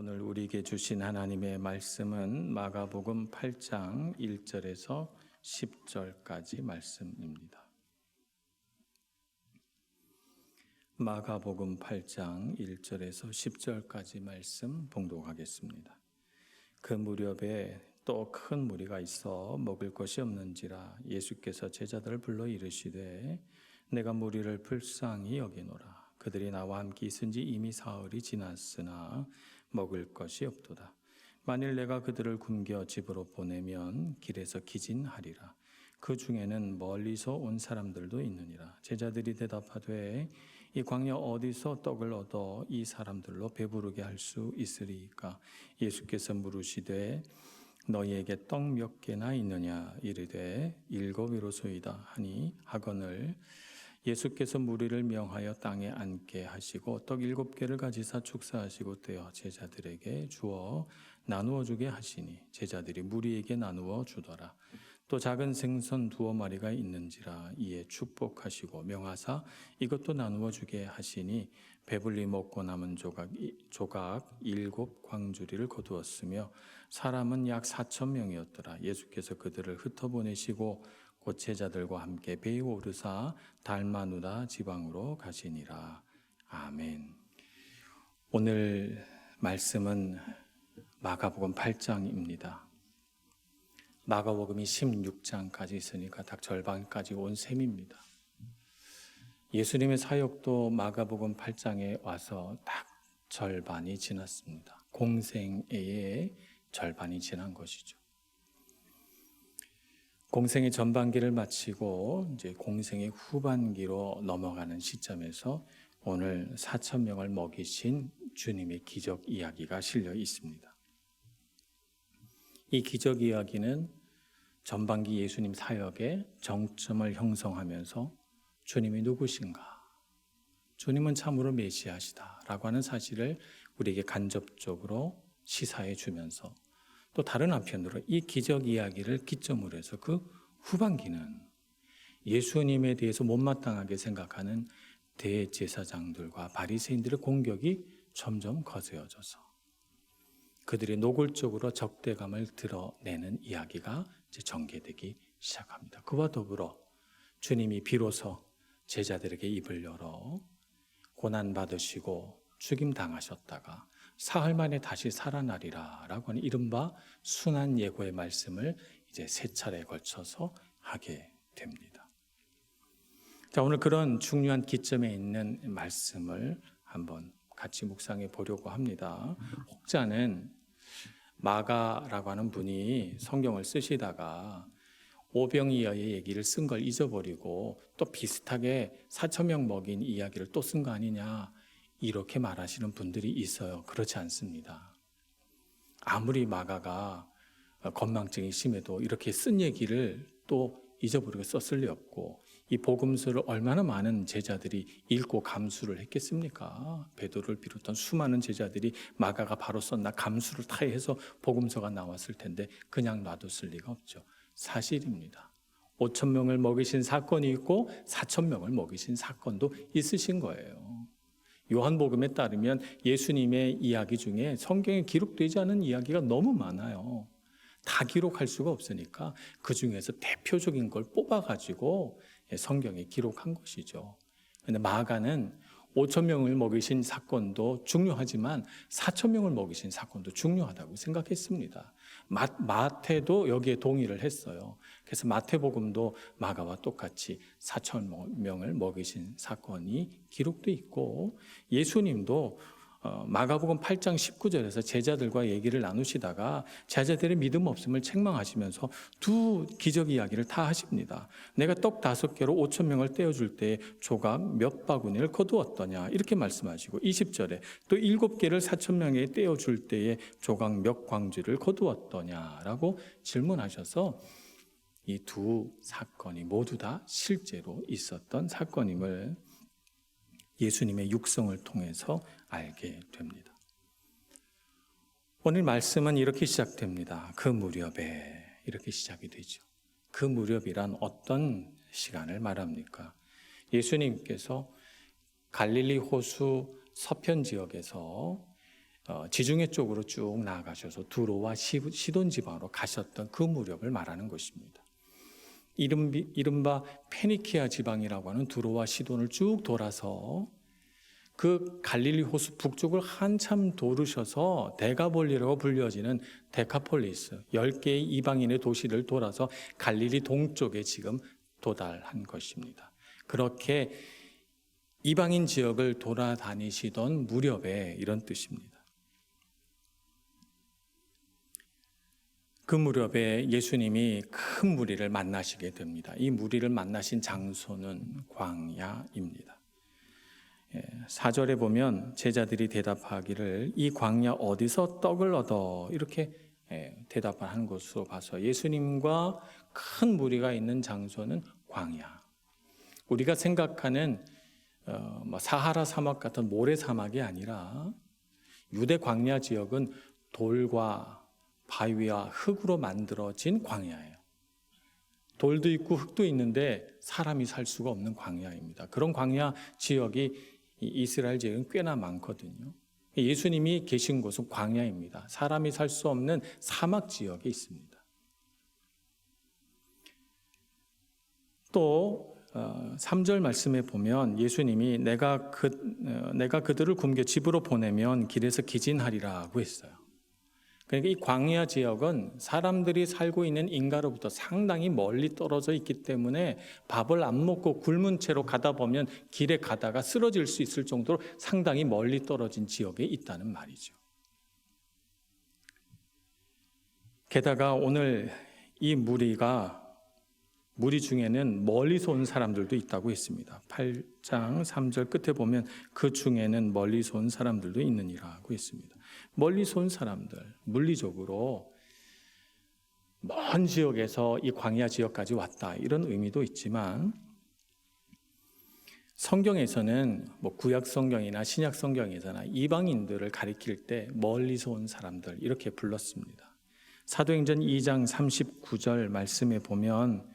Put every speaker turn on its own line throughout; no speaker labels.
오늘 우리에게 주신 하나님의 말씀은 마가복음 8장 1절에서 10절까지 말씀입니다. 마가복음 8장 1절에서 10절까지 말씀 봉독하겠습니다. 그 무렵에 또 큰 무리가 있어 먹을 것이 없는지라 예수께서 제자들을 불러 이르시되 내가 무리를 불쌍히 여기노라 그들이 나와 함께 있은 지 이미 사흘이 지났으나 먹을 것이 없도다. 만일 내가 그들을 굶겨 집으로 보내면 길에서 기진하리라. 그 중에는 멀리서 온 사람들도 있느니라. 제자들이 대답하되 이 광야 어디서 떡을 얻어 이 사람들로 배부르게 할 수 있으리까? 예수께서 물으시되 너희에게 떡 몇 개나 있느냐 이르되 일곱이로소이다 하니 학원을 예수께서 무리를 명하여 땅에 앉게 하시고 떡 일곱 개를 가지사 축사하시고 떼어 제자들에게 주어 나누어 주게 하시니 제자들이 무리에게 나누어 주더라. 또 작은 생선 두어 마리가 있는지라 이에 축복하시고 명하사 이것도 나누어 주게 하시니 배불리 먹고 남은 조각 조각 일곱 광주리를 거두었으며 사람은 약 사천 명이었더라. 예수께서 그들을 흩어 보내시고 곧체자들과 함께 베이오 오르사 달마누다 지방으로 가시니라. 아멘. 오늘 말씀은 마가복음 8장입니다. 마가복음이 16장까지 있으니까 딱 절반까지 온 셈입니다. 예수님의 사역도 마가복음 8장에 와서 딱 절반이 지났습니다. 공생애의 절반이 지난 것이죠. 공생의 전반기를 마치고 이제 공생의 후반기로 넘어가는 시점에서 오늘 4천 명을 먹이신 주님의 기적 이야기가 실려 있습니다. 이 기적 이야기는 전반기 예수님 사역의 정점을 형성하면서 주님이 누구신가? 주님은 참으로 메시아시다라고 하는 사실을 우리에게 간접적으로 시사해 주면서 또 다른 한편으로 이 기적 이야기를 기점으로 해서 그 후반기는 예수님에 대해서 못마땅하게 생각하는 대제사장들과 바리새인들의 공격이 점점 거세어져서 그들의 노골적으로 적대감을 드러내는 이야기가 이제 전개되기 시작합니다. 그와 더불어 주님이 비로소 제자들에게 입을 열어 고난 받으시고 죽임 당하셨다가 사흘 만에 다시 살아나리라 라고 하는 이른바 순한 예고의 말씀을 이제 세 차례에 걸쳐서 하게 됩니다. 자, 오늘 그런 중요한 기점에 있는 말씀을 한번 같이 묵상해 보려고 합니다. 혹자는 마가라고 하는 분이 성경을 쓰시다가 오병이어의 얘기를 쓴 걸 잊어버리고 또 비슷하게 4천 명 먹인 이야기를 또 쓴 거 아니냐 이렇게 말하시는 분들이 있어요. 그렇지 않습니다. 아무리 마가가 어, 건망증이 심해도 이렇게 쓴 얘기를 또 잊어버리고 썼을 리 없고 이 복음서를 얼마나 많은 제자들이 읽고 감수를 했겠습니까? 베드로를 비롯한 수많은 제자들이 마가가 바로 썼나 감수를 타해서 복음서가 나왔을 텐데 그냥 놔뒀을 리가 없죠. 사실입니다. 5천 명을 먹이신 사건이 있고 4천 명을 먹이신 사건도 있으신 거예요. 요한복음에 따르면 예수님의 이야기 중에 성경에 기록되지 않은 이야기가 너무 많아요. 다 기록할 수가 없으니까 그 중에서 대표적인 걸 뽑아가지고 예, 성경에 기록한 것이죠. 근데 마가는 5천 명을 먹이신 사건도 중요하지만 4천 명을 먹이신 사건도 중요하다고 생각했습니다. 마, 마태도 여기에 동의를 했어요. 그래서 마태복음도 마가와 똑같이 4천 명을 먹이신 사건이 기록돼 있고 예수님도 어, 마가복음 8장 19절에서 제자들과 얘기를 나누시다가 제자들의 믿음 없음을 책망하시면서 두 기적 이야기를 다 하십니다. 내가 떡 다섯 개로 5천 명을 떼어줄 때 조각 몇 바구니를 거두었더냐 이렇게 말씀하시고 20절에 또 일곱 개를 4천 명에 떼어줄 때에 조각 몇 광주를 거두었더냐라고 질문하셔서 이 두 사건이 모두 다 실제로 있었던 사건임을 예수님의 육성을 통해서 알게 됩니다. 오늘 말씀은 이렇게 시작됩니다. 그 무렵에 이렇게 시작이 되죠. 그 무렵이란 어떤 시간을 말합니까? 예수님께서 갈릴리 호수 서편 지역에서 어, 지중해 쪽으로 쭉 나아가셔서 두로와 시돈 지방으로 가셨던 그 무렵을 말하는 것입니다. 이른, 바 페니키아 지방이라고 하는 두로와 시돈을 쭉 돌아서 그 갈릴리 호수 북쪽을 한참 도르셔서 데가볼리라고 불려지는 데카폴리스 10개의 이방인의 도시를 돌아서 갈릴리 동쪽에 지금 도달한 것입니다. 그렇게 이방인 지역을 돌아다니시던 무렵에 이런 뜻입니다. 그 무렵에 예수님이 큰 무리를 만나시게 됩니다. 이 무리를 만나신 장소는 광야입니다. 4절에 예, 보면 제자들이 대답하기를 이 광야 어디서 떡을 얻어 이렇게 예, 대답을 한 것으로 봐서 예수님과 큰 무리가 있는 장소는 광야. 우리가 생각하는 어, 뭐 사하라 사막 같은 모래 사막이 아니라 유대 광야 지역은 돌과 바위와 흙으로 만들어진 광야예요. 돌도 있고 흙도 있는데 사람이 살 수가 없는 광야입니다. 그런 광야 지역이 이스라엘 지역은 꽤나 많거든요. 예수님이 계신 곳은 광야입니다. 사람이 살 수 없는 사막 지역에 있습니다. 또 3절 어, 말씀에 보면 예수님이 내가 그 어, 내가 그들을 굶겨 집으로 보내면 길에서 기진하리라고 했어요. 그러니까 이 광야 지역은 사람들이 살고 있는 인가로부터 상당히 멀리 떨어져 있기 때문에 밥을 안 먹고 굶은 채로 가다 보면 길에 가다가 쓰러질 수 있을 정도로 상당히 멀리 떨어진 지역에 있다는 말이죠. 게다가 오늘 이 무리가 무리 중에는 멀리서 온 사람들도 있다고 했습니다. 8장 3절 끝에 보면 그 중에는 멀리서 온 사람들도 있느니라 고 했습니다. 멀리서 온 사람들, 물리적으로 먼 지역에서 이 광야 지역까지 왔다. 이런 의미도 있지만 성경에서는 뭐 구약 성경이나 신약 성경이잖아. 이방인들을 가리킬 때 멀리서 온 사람들 이렇게 불렀습니다. 사도행전 2장 39절 말씀에 보면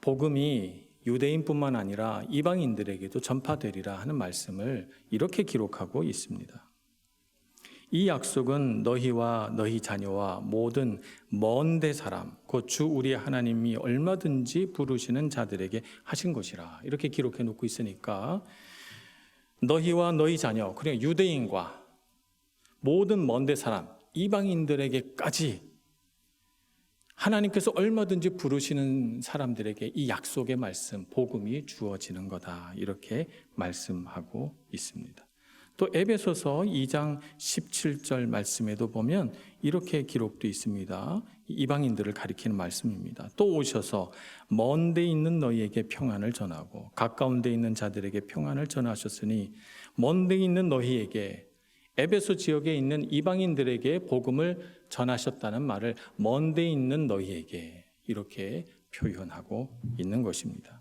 복음이 유대인뿐만 아니라 이방인들에게도 전파되리라 하는 말씀을 이렇게 기록하고 있습니다. 이 약속은 너희와 너희 자녀와 모든 먼데 사람 곧 주 우리 하나님이 얼마든지 부르시는 자들에게 하신 것이라 이렇게 기록해 놓고 있으니까 너희와 너희 자녀 그리고 유대인과 모든 먼데 사람 이방인들에게까지 하나님께서 얼마든지 부르시는 사람들에게 이 약속의 말씀 복음이 주어지는 거다 이렇게 말씀하고 있습니다. 또 에베소서 2장 17절 말씀에도 보면 이렇게 기록도 있습니다. 이방인들을 가리키는 말씀입니다. 또 오셔서 먼데 있는 너희에게 평안을 전하고 가까운 데 있는 자들에게 평안을 전하셨으니 먼데 있는 너희에게 에베소 지역에 있는 이방인들에게 복음을 전하셨다는 말을 먼데 있는 너희에게 이렇게 표현하고 있는 것입니다.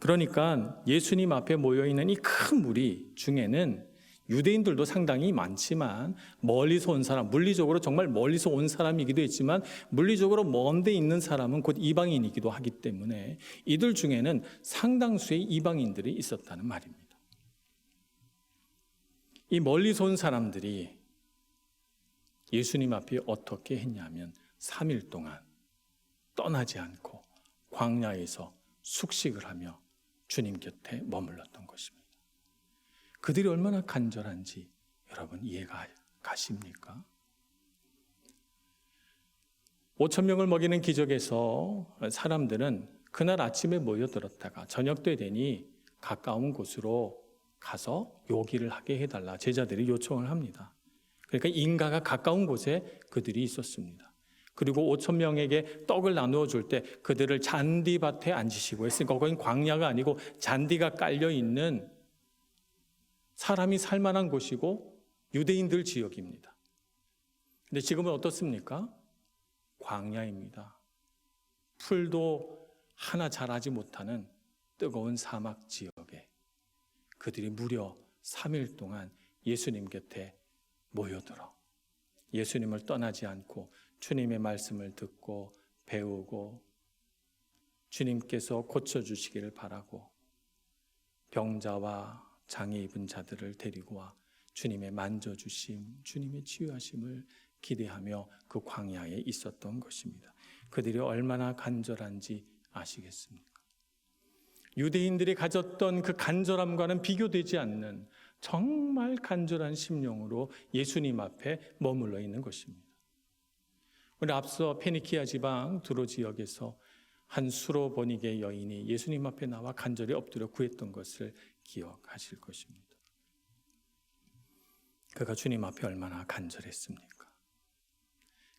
그러니까 예수님 앞에 모여 있는 이 큰 무리 중에는 유대인들도 상당히 많지만 멀리서 온 사람, 물리적으로 정말 멀리서 온 사람이기도 했지만 물리적으로 먼데 있는 사람은 곧 이방인이기도 하기 때문에 이들 중에는 상당수의 이방인들이 있었다는 말입니다. 이 멀리서 온 사람들이 예수님 앞에 어떻게 했냐면 3일 동안 떠나지 않고 광야에서 숙식을 하며 주님 곁에 머물렀던 것입니다. 그들이 얼마나 간절한지 여러분 이해가 가십니까? 5천 명을 먹이는 기적에서 사람들은 그날 아침에 모여들었다가 저녁 때 되니 가까운 곳으로 가서 요기를 하게 해달라 제자들이 요청을 합니다. 그러니까 인가가 가까운 곳에 그들이 있었습니다. 그리고 5천 명에게 떡을 나누어 줄 때 그들을 잔디밭에 앉히시고 했으니까 거긴 광야가 아니고 잔디가 깔려 있는 사람이 살 만한 곳이고 유대인들 지역입니다. 근데 지금은 어떻습니까? 광야입니다. 풀도 하나 자라지 못하는 뜨거운 사막 지역에 그들이 무려 3일 동안 예수님 곁에 모여들어 예수님을 떠나지 않고 주님의 말씀을 듣고 배우고 주님께서 고쳐주시기를 바라고 병자와 장애 입은 자들을 데리고 와 주님의 만져주심, 주님의 치유하심을 기대하며 그 광야에 있었던 것입니다. 그들이 얼마나 간절한지 아시겠습니까? 유대인들이 가졌던 그 간절함과는 비교되지 않는 정말 간절한 심령으로 예수님 앞에 머물러 있는 것입니다. 우리 앞서 페니키아 지방 두로 지역에서 한수로보니의 여인이 예수님 앞에 나와 간절히 엎드려 구했던 것을 기억하실 것입니다. 그가 주님 앞에 얼마나 간절했습니까?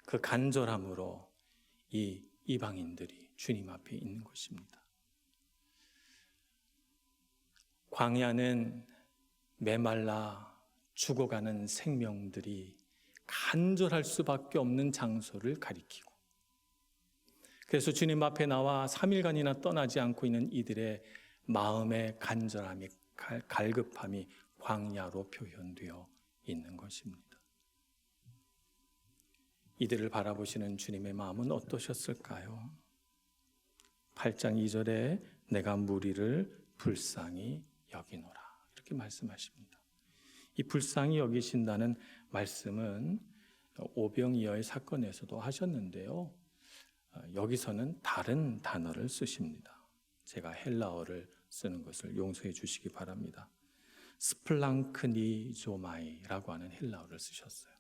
그 간절함으로 이 이방인들이 주님 앞에 있는 것입니다. 광야는 메말라 죽어가는 생명들이 간절할 수밖에 없는 장소를 가리키고 그래서 주님 앞에 나와 3일간이나 떠나지 않고 있는 이들의 마음의 간절함이 갈급함이 광야로 표현되어 있는 것입니다. 이들을 바라보시는 주님의 마음은 어떠셨을까요? 8장 2절에 내가 무리를 불쌍히 여기노라. 이렇게 말씀하십니다. 이 불쌍히 여기신다는 말씀은 오병이어의 사건에서도 하셨는데요. 어, 여기서는 다른 단어를 쓰십니다. 제가 헬라어를 쓰는 것을 용서해 주시기 바랍니다. 스플랑크니조마이라고 하는 헬라어를 쓰셨어요.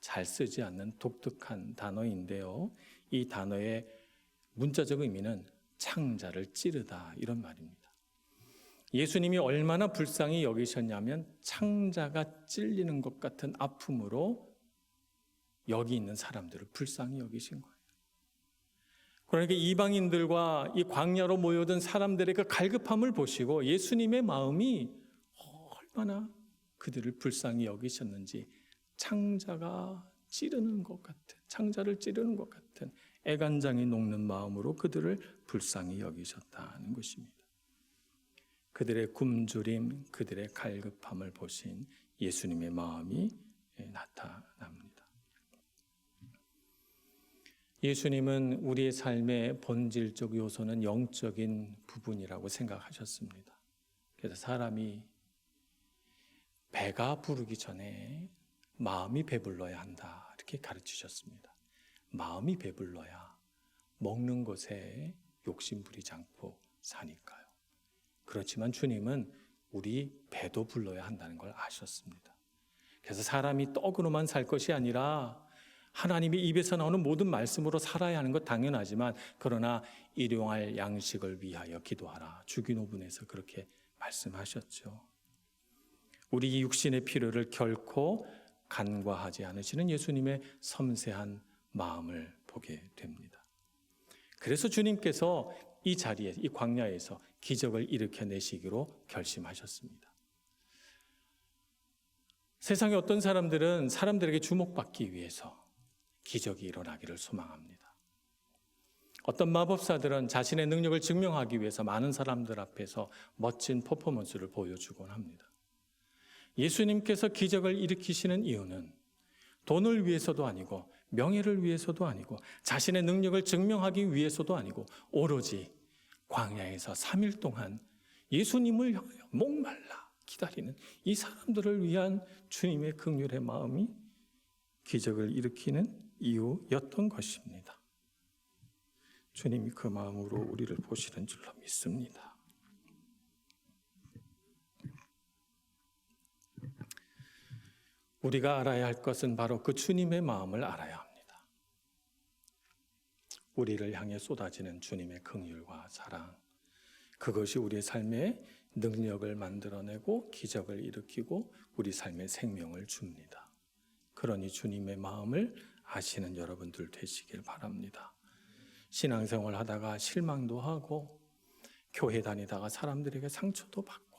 잘 쓰지 않는 독특한 단어인데요. 이 단어의 문자적 의미는 창자를 찌르다 이런 말입니다. 예수님이 얼마나 불쌍히 여기셨냐면 창자가 찔리는 것 같은 아픔으로 여기 있는 사람들을 불쌍히 여기신 거예요. 그러니까 이방인들과 이 광야로 모여든 사람들의 그 갈급함을 보시고 예수님의 마음이 얼마나 그들을 불쌍히 여기셨는지 창자가 찌르는 것 같은 창자를 찌르는 것 같은 애간장이 녹는 마음으로 그들을 불쌍히 여기셨다는 것입니다. 그들의 굶주림, 그들의 갈급함을 보신 예수님의 마음이 예, 나타납니다. 예수님은 우리의 삶의 본질적 요소는 영적인 부분이라고 생각하셨습니다. 그래서 사람이 배가 부르기 전에 마음이 배불러야 한다. 이렇게 가르치셨습니다. 마음이 배불러야 먹는 것에 욕심 부리지 않고 사니까요. 그렇지만 주님은 우리 배도 불러야 한다는 걸 아셨습니다. 그래서 사람이 떡으로만 살 것이 아니라 하나님이 입에서 나오는 모든 말씀으로 살아야 하는 것 당연하지만 그러나 일용할 양식을 위하여 기도하라. 주기노분에서 그렇게 말씀하셨죠. 우리 육신의 필요를 결코 간과하지 않으시는 예수님의 섬세한 마음을 보게 됩니다. 그래서 주님께서 이 자리에, 이 광야에서 기적을 일으켜내시기로 결심하셨습니다. 세상의 어떤 사람들은 사람들에게 주목받기 위해서 기적이 일어나기를 소망합니다. 어떤 마법사들은 자신의 능력을 증명하기 위해서 많은 사람들 앞에서 멋진 퍼포먼스를 보여주곤 합니다. 예수님께서 기적을 일으키시는 이유는 돈을 위해서도 아니고 명예를 위해서도 아니고 자신의 능력을 증명하기 위해서도 아니고 오로지 광야에서 3일 동안 예수님을 향하여 목말라 기다리는 이 사람들을 위한 주님의 극률의 마음이 기적을 일으키는 이유였던 것입니다. 주님이 그 마음으로 우리를 보시는 줄로 믿습니다. 우리가 알아야 할 것은 바로 그 주님의 마음을 알아야 합니다. 우리를 향해 쏟아지는 주님의 긍휼과 사랑, 그것이 우리 삶에 능력을 만들어내고 기적을 일으키고 우리 삶에 생명을 줍니다. 그러니 주님의 마음을 하시는 여러분들 되시길 바랍니다. 신앙생활 하다가 실망도 하고 교회 다니다가 사람들에게 상처도 받고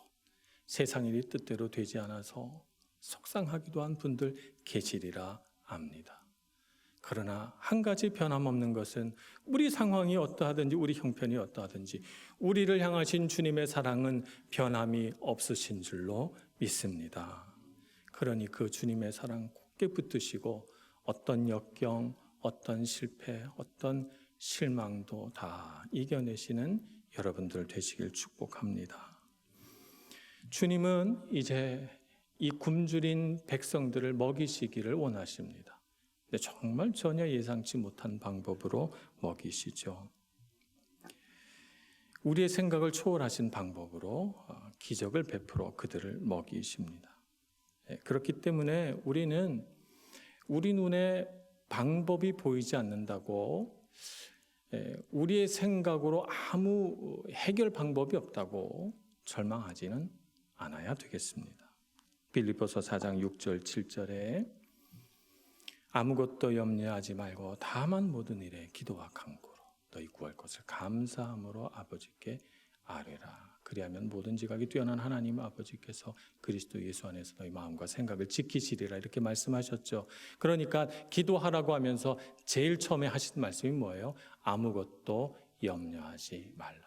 세상 일이 뜻대로 되지 않아서 속상하기도 한 분들 계시리라 압니다. 그러나 한 가지 변함없는 것은 우리 상황이 어떠하든지 우리 형편이 어떠하든지 우리를 향하신 주님의 사랑은 변함이 없으신 줄로 믿습니다. 그러니 그 주님의 사랑 굳게 붙드시고 어떤 역경, 어떤 실패, 어떤 실망도 다 이겨내시는 여러분들 되시길 축복합니다. 주님은 이제 이 굶주린 백성들을 먹이시기를 원하십니다. 근데 정말 전혀 예상치 못한 방법으로 먹이시죠. 우리의 생각을 초월하신 방법으로 어, 기적을 베풀어 그들을 먹이십니다. 예, 그렇기 때문에 우리는 우리 눈에 방법이 보이지 않는다고 예, 우리의 생각으로 아무 해결 방법이 없다고 절망하지는 않아야 되겠습니다. 빌립보서 4장 6절 7절에 아무것도 염려하지 말고 다만 모든 일에 기도와 간구로 너희 구할 것을 감사함으로 아버지께 아뢰라. 그리하면 모든 지각이 뛰어난 하나님 아버지께서 그리스도 예수 안에서 너희 마음과 생각을 지키시리라 이렇게 말씀하셨죠. 그러니까 기도하라고 하면서 제일 처음에 하신 말씀이 뭐예요? 아무것도 염려하지 말라.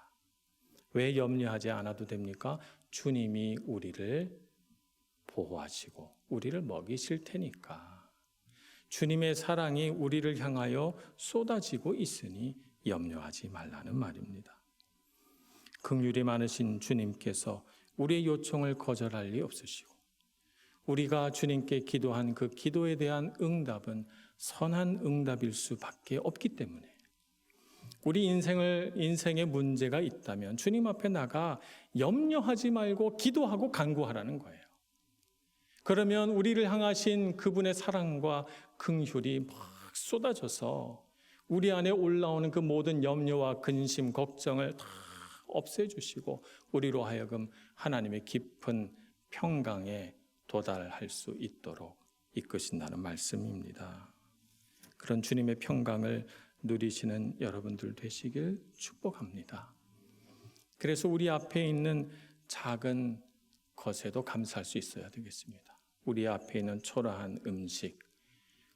왜 염려하지 않아도 됩니까? 주님이 우리를 보호하시고 우리를 먹이실 테니까. 주님의 사랑이 우리를 향하여 쏟아지고 있으니 염려하지 말라는 말입니다. 긍휼이 많으신 주님께서 우리의 요청을 거절할 리 없으시고 우리가 주님께 기도한 그 기도에 대한 응답은 선한 응답일 수밖에 없기 때문에 우리 인생을 인생에 문제가 있다면 주님 앞에 나가 염려하지 말고 기도하고 간구하라는 거예요. 그러면 우리를 향하신 그분의 사랑과 긍휼이 막 쏟아져서 우리 안에 올라오는 그 모든 염려와 근심, 걱정을 다 없애주시고 우리로 하여금 하나님의 깊은 평강에 도달할 수 있도록 이끄신다는 말씀입니다. 그런 주님의 평강을 누리시는 여러분들 되시길 축복합니다. 그래서 우리 앞에 있는 작은 것에도 감사할 수 있어야 되겠습니다. 우리 앞에 있는 초라한 음식,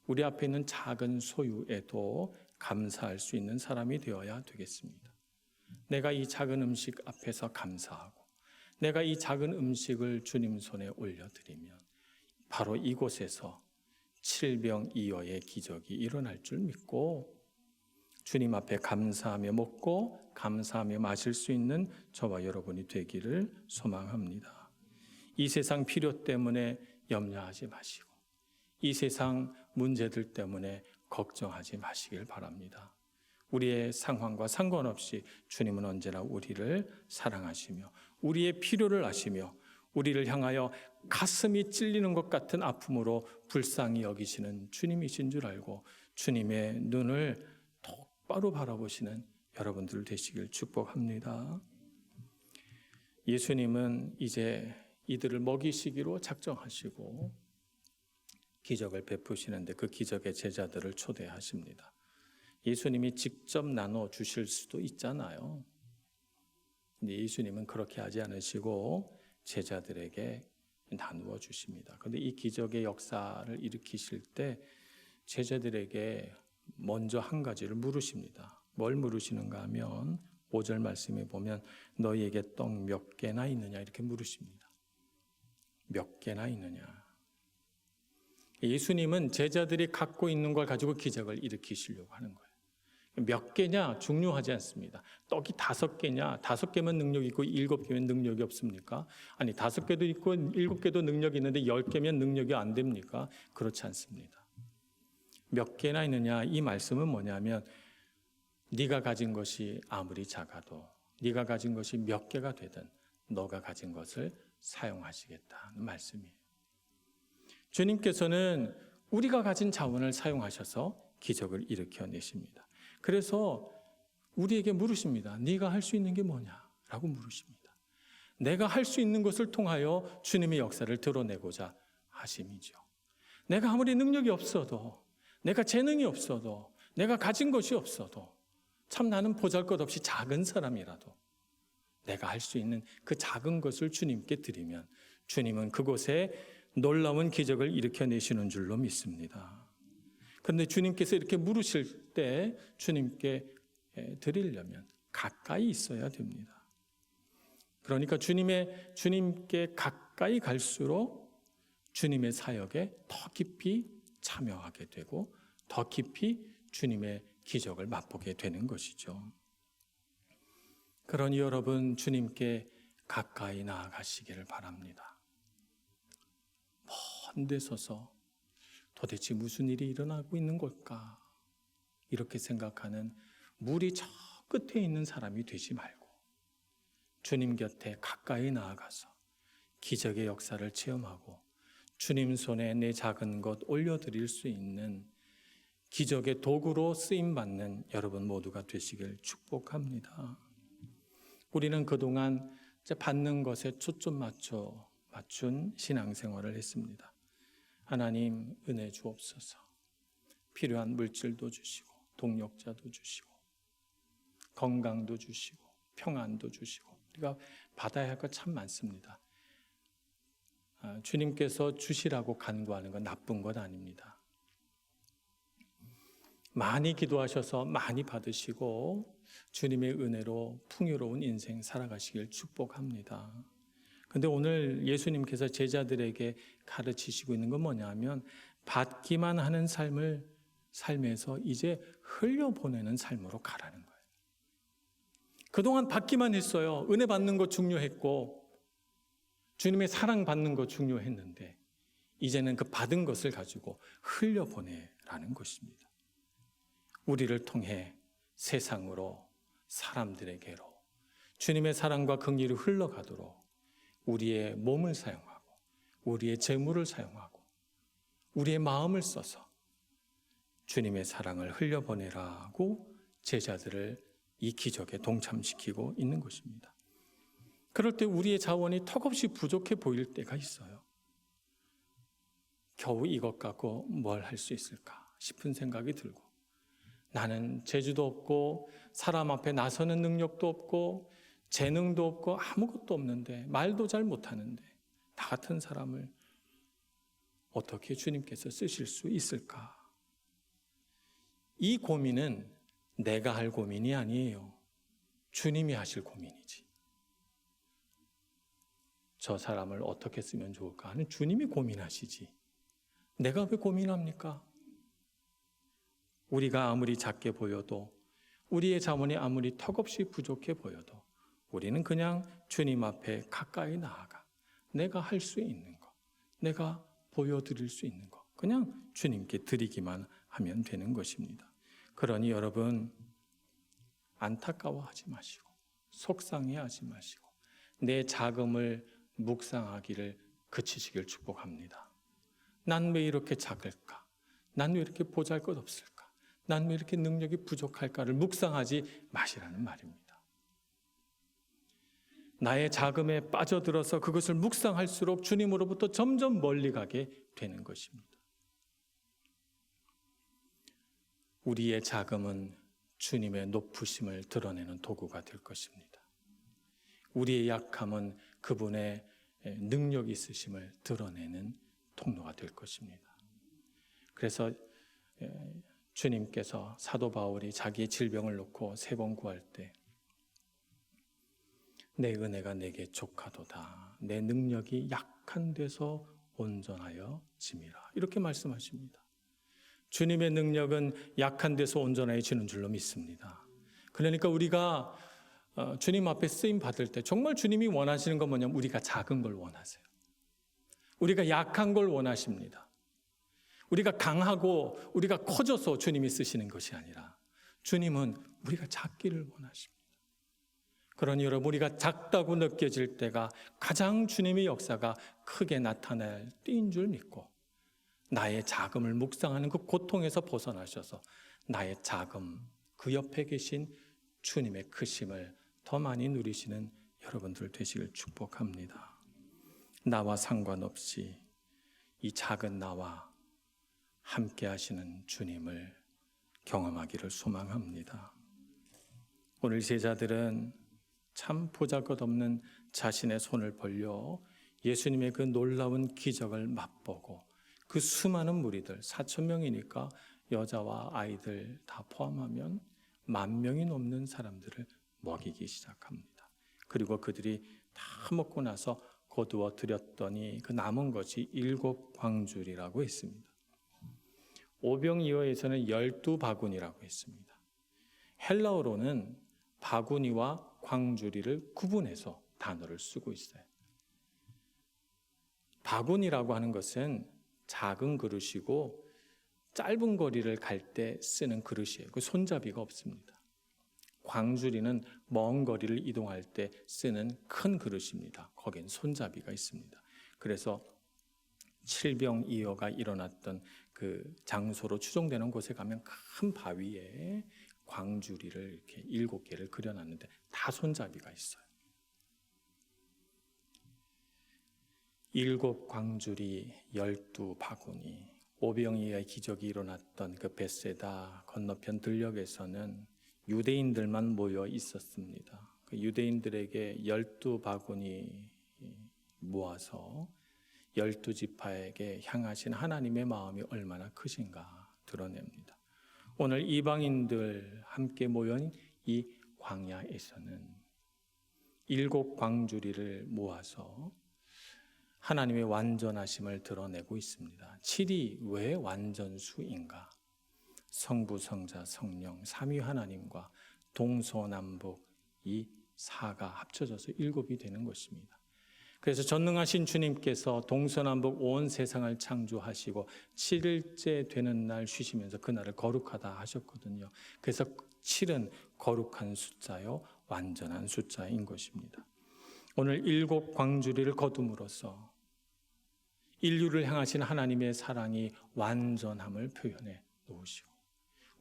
우리 앞에 있는 작은 소유에도 감사할 수 있는 사람이 되어야 되겠습니다. 내가 이 작은 음식 앞에서 감사하고 내가 이 작은 음식을 주님 손에 올려드리면 바로 이곳에서 칠병이어의 기적이 일어날 줄 믿고 주님 앞에 감사하며 먹고 감사하며 마실 수 있는 저와 여러분이 되기를 소망합니다. 이 세상 필요 때문에 염려하지 마시고 이 세상 문제들 때문에 걱정하지 마시길 바랍니다. 우리의 상황과 상관없이 주님은 언제나 우리를 사랑하시며 우리의 필요를 아시며 우리를 향하여 가슴이 찔리는 것 같은 아픔으로 불쌍히 여기시는 주님이신 줄 알고 주님의 눈을 똑바로 바라보시는 여러분들 되시길 축복합니다. 예수님은 이제 이들을 먹이시기로 작정하시고 기적을 베푸시는데 그 기적의 제자들을 초대하십니다. 예수님이 직접 나눠 주실 수도 있잖아요. 근데 예수님은 그렇게 하지 않으시고 제자들에게 나누어 주십니다. 근데 이 기적의 역사를 일으키실 때 제자들에게 먼저 한 가지를 물으십니다. 뭘 물으시는가 하면 5절 말씀에 보면 너희에게 떡 몇 개나 있느냐 이렇게 물으십니다. 몇 개나 있느냐. 예수님은 제자들이 갖고 있는 걸 가지고 기적을 일으키시려고 하는 거예요. 몇 개냐 중요하지 않습니다. 떡이 다섯 개냐 다섯 개만 능력 있고 일곱 개면 능력이 없습니까? 아니 다섯 개도 있고 일곱 개도 능력 있는데 열 개면 능력이 안 됩니까? 그렇지 않습니다. 몇 개나 있느냐 이 말씀은 뭐냐면 네가 가진 것이 아무리 작아도 네가 가진 것이 몇 개가 되든 너가 가진 것을 사용하시겠다는 말씀이에요. 주님께서는 우리가 가진 자원을 사용하셔서 기적을 일으켜 내십니다. 그래서 우리에게 물으십니다. 네가 할 수 있는 게 뭐냐라고 물으십니다. 내가 할 수 있는 것을 통하여 주님의 역사를 드러내고자 하심이죠. 내가 아무리 능력이 없어도, 내가 재능이 없어도, 내가 가진 것이 없어도, 참 나는 보잘 것 없이 작은 사람이라도, 내가 할 수 있는 그 작은 것을 주님께 드리면, 주님은 그곳에 놀라운 기적을 일으켜내시는 줄로 믿습니다. 그런데 주님께서 이렇게 물으실 때 주님께 예, 드리려면 가까이 있어야 됩니다. 그러니까 주님의 주님께 가까이 갈수록 주님의 사역에 더 깊이 참여하게 되고 더 깊이 주님의 기적을 맛보게 되는 것이죠. 그러니 여러분 주님께 가까이 나아가시기를 바랍니다. 먼데 서서 도대체 무슨 일이 일어나고 있는 걸까? 이렇게 생각하는 물이 저 끝에 있는 사람이 되지 말고 주님 곁에 가까이 나아가서 기적의 역사를 체험하고 주님 손에 내 작은 것 올려드릴 수 있는 기적의 도구로 쓰임받는 여러분 모두가 되시길 축복합니다. 우리는 그동안 받는 것에 초점 맞춰 맞춘 신앙생활을 했습니다. 하나님 은혜 주옵소서. 필요한 물질도 주시고 동력자도 주시고 건강도 주시고 평안도 주시고 우리가 받아야 할 것 참 많습니다. 아, 주님께서 주시라고 간구하는 건 나쁜 것 아닙니다. 많이 기도하셔서 많이 받으시고 주님의 은혜로 풍요로운 인생 살아가시길 축복합니다. 근데 오늘 예수님께서 제자들에게 가르치시고 있는 건 뭐냐면 받기만 하는 삶을 삶에서 이제 흘려보내는 삶으로 가라는 거예요. 그동안 받기만 했어요. 은혜 받는 거 중요했고 주님의 사랑 받는 거 중요했는데 이제는 그 받은 것을 가지고 흘려보내라는 것입니다. 우리를 통해 세상으로 사람들에게로 주님의 사랑과 긍휼이 흘러가도록 우리의 몸을 사용하고 우리의 재물을 사용하고 우리의 마음을 써서 주님의 사랑을 흘려보내라고 제자들을 이 기적에 동참시키고 있는 것입니다. 그럴 때 우리의 자원이 턱없이 부족해 보일 때가 있어요. 겨우 이것 갖고 뭘 할 수 있을까 싶은 생각이 들고 나는 재주도 없고 사람 앞에 나서는 능력도 없고 재능도 없고 아무것도 없는데 말도 잘 못하는데 나 같은 사람을 어떻게 주님께서 쓰실 수 있을까? 이 고민은 내가 할 고민이 아니에요. 주님이 하실 고민이지. 저 사람을 어떻게 쓰면 좋을까 하는 주님이 고민하시지. 내가 왜 고민합니까? 우리가 아무리 작게 보여도, 우리의 자원이 아무리 턱없이 부족해 보여도, 우리는 그냥 주님 앞에 가까이 나아가 내가 할 수 있는 것, 내가 보여드릴 수 있는 것, 그냥 주님께 드리기만 하면 되는 것입니다. 그러니 여러분, 안타까워하지 마시고, 속상해하지 마시고, 내 자금을 묵상하기를 그치시길 축복합니다. 난 왜 이렇게 작을까? 난 왜 이렇게 보잘 것 없을까? 난 왜 이렇게 능력이 부족할까를 묵상하지 마시라는 말입니다. 나의 자금에 빠져들어서 그것을 묵상할수록 주님으로부터 점점 멀리 가게 되는 것입니다. 우리의 자금은 주님의 높으심을 드러내는 도구가 될 것입니다. 우리의 약함은 그분의 능력 있으심을 드러내는 통로가 될 것입니다. 그래서 주님께서 사도 바울이 자기의 질병을 놓고 세 번 구할 때내 은혜가 내게 족하도다. 내 능력이 약한 데서 온전하여 짐이라. 이렇게 말씀하십니다. 주님의 능력은 약한 데서 온전해지는 줄로 믿습니다. 그러니까 우리가 어, 주님 앞에 쓰임 받을 때 정말 주님이 원하시는 건 뭐냐면 우리가 작은 걸 원하세요. 우리가 약한 걸 원하십니다. 우리가 강하고 우리가 커져서 주님이 쓰시는 것이 아니라 주님은 우리가 작기를 원하십니다. 그러니 여러분 우리가 작다고 느껴질 때가 가장 주님의 역사가 크게 나타날 때인 줄 믿고 나의 자금을 묵상하는 그 고통에서 벗어나셔서 나의 자금 그 옆에 계신 주님의 크심을 더 많이 누리시는 여러분들 되시길 축복합니다. 나와 상관없이 이 작은 나와 함께 하시는 주님을 경험하기를 소망합니다. 오늘 제자들은 참 보잘것없는 자신의 손을 벌려 예수님의 그 놀라운 기적을 맛보고 그 수많은 무리들 4천 명이니까 여자와 아이들 다 포함하면 만 명이 넘는 사람들을 먹이기 시작합니다. 그리고 그들이 다 먹고 나서 거두어 드렸더니 그 남은 것이 일곱 광줄이라고 했습니다. 오병이어에서는 열두 바구니라고 했습니다. 헬라어로는 바구니와 광주리를 구분해서 단어를 쓰고 있어요. 바구니라고 하는 것은 작은 그릇이고 짧은 거리를 갈 때 쓰는 그릇이에요. 그 손잡이가 없습니다. 광주리는 먼 거리를 이동할 때 쓰는 큰 그릇입니다. 거긴 손잡이가 있습니다. 그래서 칠병 이어가 일어났던 그 장소로 추정되는 곳에 가면 큰 바위에 광주리를 이렇게 일곱 개를 그려놨는데 다 손잡이가 있어요. 일곱 광주리 열두 바구니 오병이의 기적이 일어났던 그 벳세다 건너편 들녘에서는 유대인들만 모여 있었습니다. 그 유대인들에게 열두 바구니 모아서 열두 지파에게 향하신 하나님의 마음이 얼마나 크신가 드러냅니다. 오늘 이방인들 함께 모여이 광야에서는 일곱 광주리를 모아서 하나님의 완전하심을 드러내고 있습니다. 7이 왜 완전수인가? 성부, 성자, 성령, 삼위 하나님과 동서남북 이 사가 합쳐져서 일곱이 되는 것입니다. 그래서 전능하신 주님께서 동서남북 온 세상을 창조하시고 7일째 되는 날 쉬시면서 그날을 거룩하다 하셨거든요. 그래서 7은 거룩한 숫자요, 완전한 숫자인 것입니다. 오늘 일곱 광주리를 거둠으로써 인류를 향하신 하나님의 사랑이 완전함을 표현해 놓으시고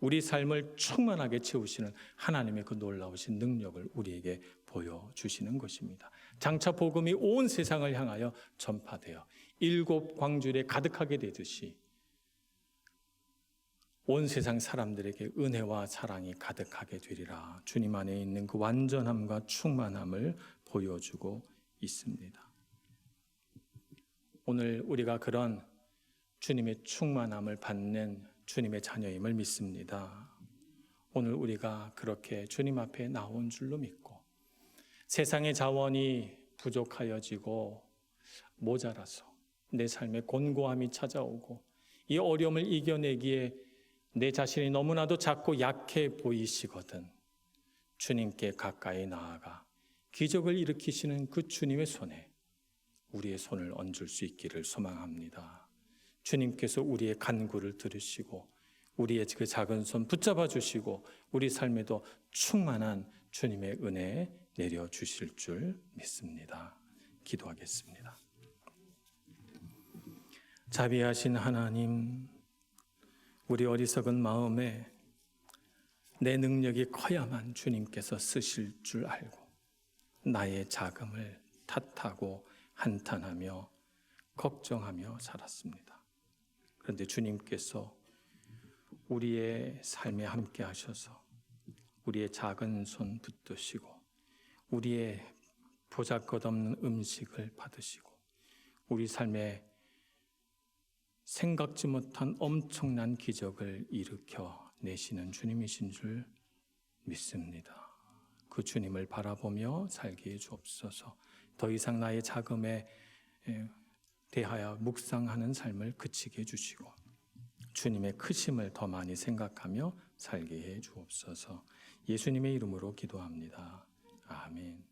우리 삶을 충만하게 채우시는 하나님의 그 놀라우신 능력을 우리에게 보여주시는 것입니다. 장차 복음이 온 세상을 향하여 전파되어 일곱 광주에 가득하게 되듯이 온 세상 사람들에게 은혜와 사랑이 가득하게 되리라. 주님 안에 있는 그 완전함과 충만함을 보여주고 있습니다. 오늘 우리가 그런 주님의 충만함을 받는 주님의 자녀임을 믿습니다. 오늘 우리가 그렇게 주님 앞에 나온 줄로 믿고 세상의 자원이 부족하여지고 모자라서 내 삶에 곤고함이 찾아오고 이 어려움을 이겨내기에 내 자신이 너무나도 작고 약해 보이시거든. 주님께 가까이 나아가 기적을 일으키시는 그 주님의 손에 우리의 손을 얹을 수 있기를 소망합니다. 주님께서 우리의 간구를 들으시고 우리의 그 작은 손 붙잡아 주시고 우리 삶에도 충만한 주님의 은혜 내려 주실 줄 믿습니다. 기도하겠습니다. 자비하신 하나님, 우리 어리석은 마음에 내 능력이 커야만 주님께서 쓰실 줄 알고 나의 자금을 탓하고 한탄하며 걱정하며 살았습니다. 그런데 주님께서 우리의 삶에 함께 하셔서 우리의 작은 손 붙드시고 우리의 보잘것없는 음식을 받으시고 우리 삶에 생각지 못한 엄청난 기적을 일으켜 내시는 주님이신 줄 믿습니다. 그 주님을 바라보며 살게 해주옵소서. 더 이상 나의 자금에 대하여 묵상하는 삶을 그치게 주시고 주님의 크심을 더 많이 생각하며 살게 해주옵소서. 예수님의 이름으로 기도합니다. 아멘.